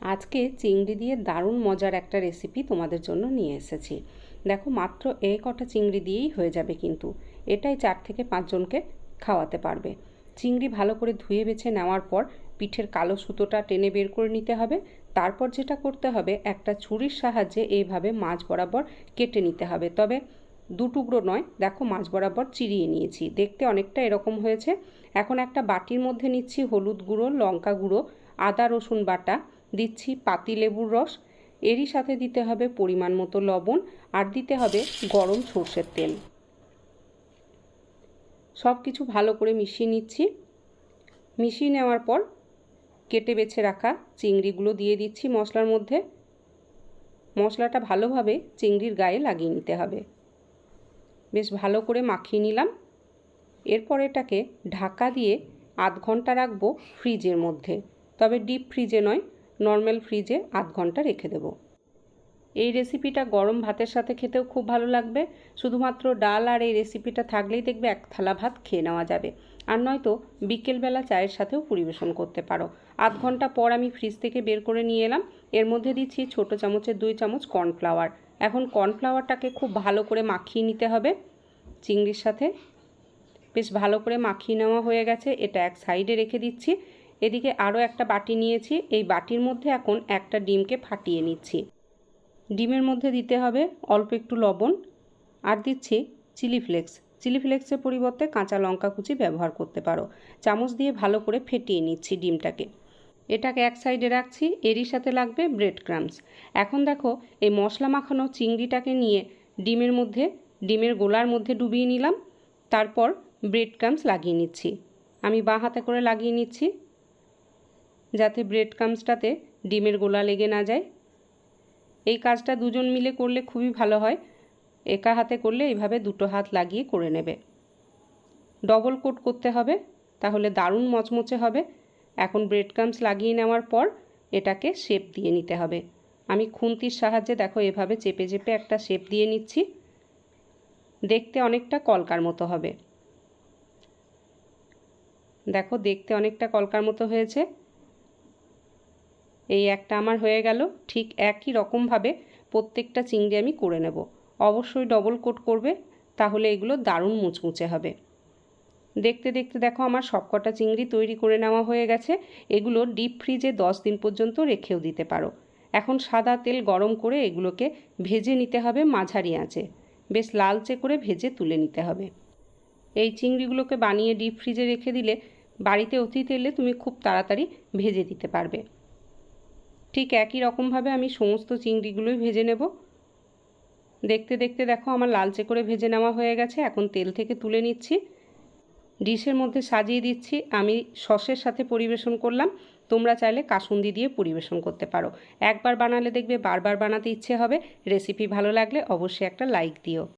আজকে চিংড়ি দিয়ে দারুণ মজার একটা রেসিপি তোমাদের জন্য নিয়ে এসেছি। দেখো, মাত্র এই কটা চিংড়ি দিয়েই হয়ে যাবে কিন্তু। এটাই চার থেকে পাঁচজনকে খাওয়াতে পারবে। চিংড়ি ভালো করে ধুয়ে বেছে নেওয়ার পর পিঠের কালো সুতোটা টেনে বের করে নিতে হবে। তারপর যেটা করতে হবে, একটা ছুরির সাহায্যে এইভাবে মাছ বরাবর কেটে নিতে হবে। তবে দু টুকরো নয়, দেখো মাছ বরাবর চিরিয়ে নিয়েছি। দেখতে অনেকটা এরকম হয়েছে। এখন একটা বাটির মধ্যে নিচ্ছি হলুদ গুঁড়ো, লঙ্কা গুঁড়ো, আদা রসুন বাটা। দিচ্ছি পাতি লেবুর রস। এরই সাথে দিতে হবে পরিমাণ মতো লবণ আর দিতে হবে গরম সর্ষের তেল। সব কিছু ভালো করে মিশিয়ে নিচ্ছি। মিশিয়ে নেওয়ার পর কেটে বেছে রাখা চিংড়িগুলো দিয়ে দিচ্ছি মশলার মধ্যে। মশলাটা ভালোভাবে চিংড়ির গায়ে লাগিয়ে নিতে হবে। বেশ ভালো করে মাখিয়ে নিলাম। এরপর এটাকে ঢাকা দিয়ে আধ ঘণ্টা রাখব ফ্রিজের মধ্যে। তবে ডিপ ফ্রিজে নয় নর্মাল ফ্রিজে আধ ঘণ্টা রেখে দেব। এই রেসিপিটা গরম ভাতের সাথে খেতেও খুব ভালো লাগবে। শুধুমাত্র ডাল আর এই রেসিপিটা থাকলেই দেখবে এক থালা ভাত খেয়ে নেওয়া যাবে। আর নয়তো বিকেলবেলা চায়ের সাথেও পরিবেশন করতে পারো। আধ ঘণ্টা পর আমি ফ্রিজ থেকে বের করে নিয়ে এলাম। এর মধ্যে দিচ্ছি ছোট চামচের দুই চামচ কর্নফ্লাওয়ার। এখন কর্নফ্লাওয়ারটাকে খুব ভালো করে মাখিয়ে নিতে হবে। চিংড়ির সাথে বেশ ভালো করে মাখিয়ে নেওয়া হয়ে গেছে। এটা এক সাইডে রেখে দিচ্ছি। এদিকে আরও একটা বাটি নিয়েছি। এই বাটির মধ্যে এখন একটা ডিমকে ফাটিয়ে নিচ্ছি। ডিমের মধ্যে দিতে হবে অল্প একটু লবণ আর দিচ্ছি চিলি ফ্লেক্স। চিলি ফ্লেক্সের পরিবর্তে কাঁচা লঙ্কা কুচি ব্যবহার করতে পারো। চামচ দিয়ে ভালো করে ফেটিয়ে নিচ্ছি ডিমটাকে। এটাকে এক সাইডে রাখছি, এরই সাথে লাগবে ব্রেড ক্রামস। এখন দেখো, এই মশলা মাখানো চিংড়িটাকে নিয়ে ডিমের মধ্যে, ডিমের গোলার মধ্যে ডুবিয়ে নিলাম। তারপর ব্রেড ক্রামস লাগিয়ে নিচ্ছি। আমি বাঁ হাতে করে লাগিয়ে নিচ্ছি। যাতে ব্রেড ক্রামসটাতে ডিমের গোলা লেগে না যায়। এই কাজটা দুজন মিলে করলে খুবই ভালো হয়। একা হাতে করলে এইভাবে দুটো হাত লাগিয়ে করে নেবে। ডবল কোট করতে হবে, তাহলে দারুণ মচমচে হবে। এখন ব্রেড ক্রামস লাগিয়ে নেওয়ার পর এটাকে শেপ দিয়ে নিতে হবে। আমি খুন্তির সাহায্যে দেখো এভাবে চেপে চেপে একটা শেপ দিয়ে নিচ্ছি। দেখতে অনেকটা কলকার মতো হবে। দেখো দেখতে অনেকটা কলকার মতো হয়েছে। এই একটা আমার হয়ে গেল, ঠিক একই রকমভাবে প্রত্যেকটা চিংড়ি আমি করে নেব। অবশ্যই ডবল কোট করবে, তাহলে এগুলো দারুণ মুচমুচে হবে। দেখতে দেখতে দেখো আমার সবকটা চিংড়ি তৈরি করে নেওয়া হয়ে গেছে, এগুলো ডিপ ফ্রিজে দশ দিন পর্যন্ত রেখেও দিতে পারো। এখন সাদা তেল গরম করে এগুলোকে ভেজে নিতে হবে মাঝারি আঁচে, বেশ লালচে করে ভেজে তুলে নিতে হবে। এই চিংড়িগুলোকে বানিয়ে ডিপ ফ্রিজে রেখে দিলে বাড়িতে অতিথি এলে তুমি খুব তাড়াতাড়ি ভেজে দিতে পারবে। ঠিক একই রকমভাবে আমি সমস্ত চিংড়িগুলোই ভেজে নেব। দেখতে দেখতে দেখো আমার লালচে করে ভেজে নেওয়া হয়ে গেছে। এখন তেল থেকে তুলে নিচ্ছি। ডিশের মধ্যে সাজিয়ে দিচ্ছি। আমি সসের সাথে পরিবেশন করলাম। তোমরা চাইলে কাসুন্দি দিয়ে পরিবেশন করতে পারো। একবার বানালে দেখবে বারবার বানাতে ইচ্ছে হবে। রেসিপি ভালো লাগলে অবশ্যই একটা লাইক দিও।